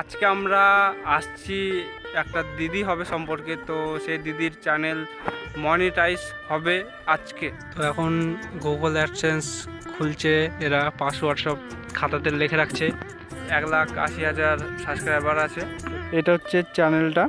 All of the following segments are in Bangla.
আজকে আমরা আসছি একটা দিদি হবে সম্পর্কে, তো সেই দিদির চ্যানেল মনিটাইজ হবে আজকে। তো এখন গুগল অ্যাডসেন্স খুলছে, এরা পাসওয়ার্ড সব খাতাতে লিখে রাখছে। এক লাখ আশি হাজার সাবস্ক্রাইবার আছে। এটা হচ্ছে চ্যানেলটা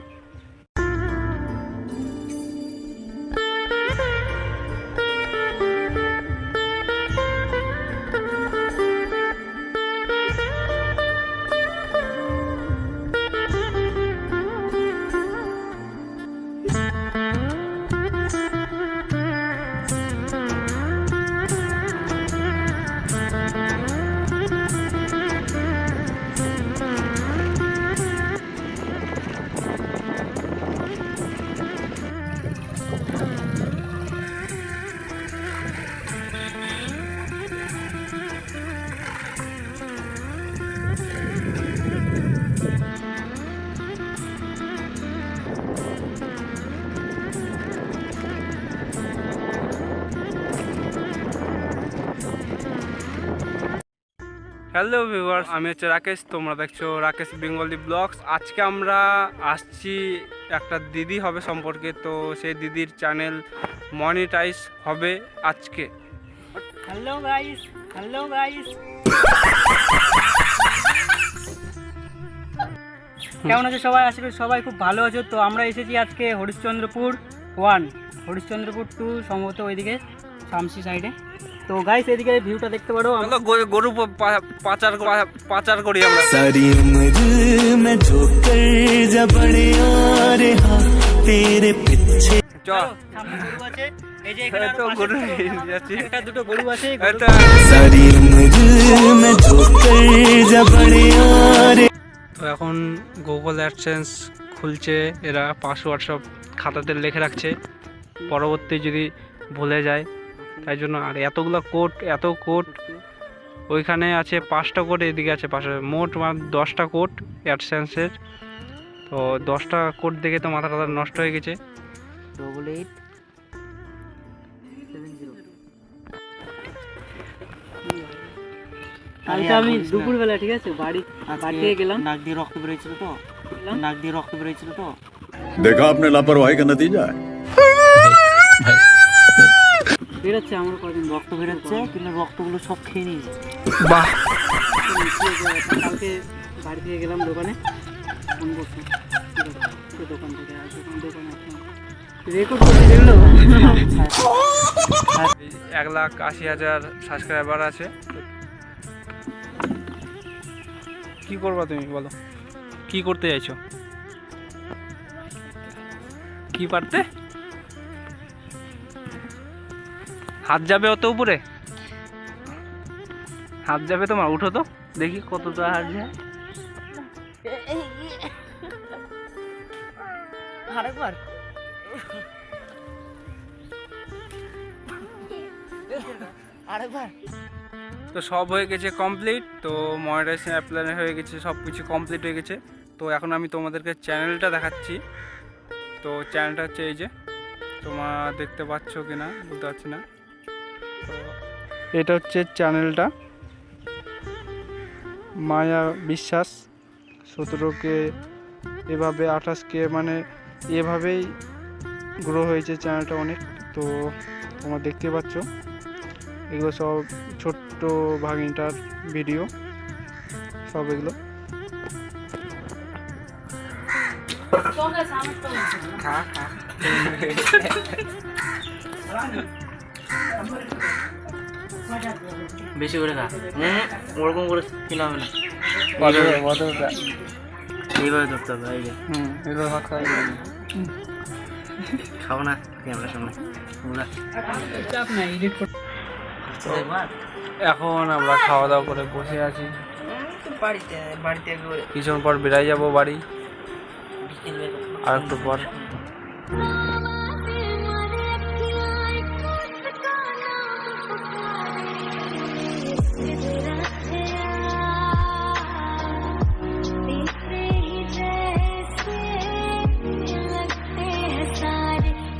হ্যালো ভিউয়ার্স আমি হচ্ছে রাকেশ, তোমরা দেখছ রাকেশ বেঙ্গলি ব্লগস। আজকে আমরা আসছি, একটা দিদি হবে সম্পর্কে, তো সেই দিদির চ্যানেল মনিটাইজ হবে আজকে। কেমন আছে সবাই? আশা করি সবাই খুব ভালো আছো। তো আমরা এসেছি আজকে হরিশ্চন্দ্রপুর ওয়ান হরিশ্চন্দ্রপুর টু সম্ভবত ওইদিকে, শামসি সাইডে তো গাইস এদিকে ভিউটা দেখতে পারো আমরা গরু পাচার পাচার করি আমরা। সারি উমর মে ঝোকর জবড়িয়া রে হা তেরে পিছে চ এখন গুগল অ্যাডসেন্স খুলছে এরা পাসওয়ার্ড সব খাতাতে লিখে রাখছে। পরবর্তী যদি ভুলে যায় তাই জন্য আর এতগুলো কোড এত কোড ওইখানে আছে পাঁচটা কোড এদিকে আছে পাঁচটা মোট মানে দশটা কোড অ্যাডসেন্সের তো দশটা কোড দেখে তো মাথা টাথা নষ্ট হয়ে গেছে ডবল এইট সেভেন জিরো কালকে আমি দুপুরবেলা ঠিক আছে বাড়ি বাড়ি থেকে গেলাম নাক দিয়ে রক্ত বেরোচ্ছিল তো গেলাম। নাক দিয়ে রক্ত বেরোচ্ছিল তো देखा आपने लापरवाही का नतीजा है বেরোচ্ছে আমার কদিন রক্ত বেরোচ্ছে কিন্তু রক্তগুলো সব খেয়ে নিয়েছে। বাহ। কালকে বাড়ি থেকে গেলাম দোকানে ফোন করছি দোকান থেকে দোকান দোকানে রেকর্ড গেলো এক লাখ আশি হাজার সাবস্ক্রাইবার আছে। কি করবা তুমি বলো? কি করতে চাইছো? কি পারতে? হাত যাবে অত উপরে? হাত যাবে তোমার উঠো তো। দেখি কতটা হাত যায়। আরেকবার। আরেকবার। তো সব হয়ে গেছে কমপ্লিট তো মনিটাইজেশন অ্যাপ্লাই হয়ে গেছে সব কিছু কমপ্লিট হয়ে গেছে। তো এখন আমি তোমাদেরকে চ্যানেলটা দেখাচ্ছি। তো চ্যানেলটা হচ্ছে এই যে তোমার দেখতে পাচ্ছ কি না বুঝতে পারছি না। এটা হচ্ছে চ্যানেলটা। মায়া বিশ্বাস সতেরোকে এভাবে আঠাশকে মানে এভাবেই গ্রো হয়েছে চ্যানেলটা অনেক। তো তোমরা দেখতে পাচ্ছ এগুলো সব ছোট্ট ভাগিনটার ভিডিও সব এগুলো। বেশি করে খা। হুম, ওরকম করে খেলে হবে না। এইভাবে। ধরতে হবে এই যে। খাব না ক্যামেরার সামনে। একবার এখন আমরা খাওয়া দাওয়া করে বসে আছি। বাড়িতে বাড়িতে কিছুক্ষণ পর বেরাই যাব বাড়ি। আর একটু পর।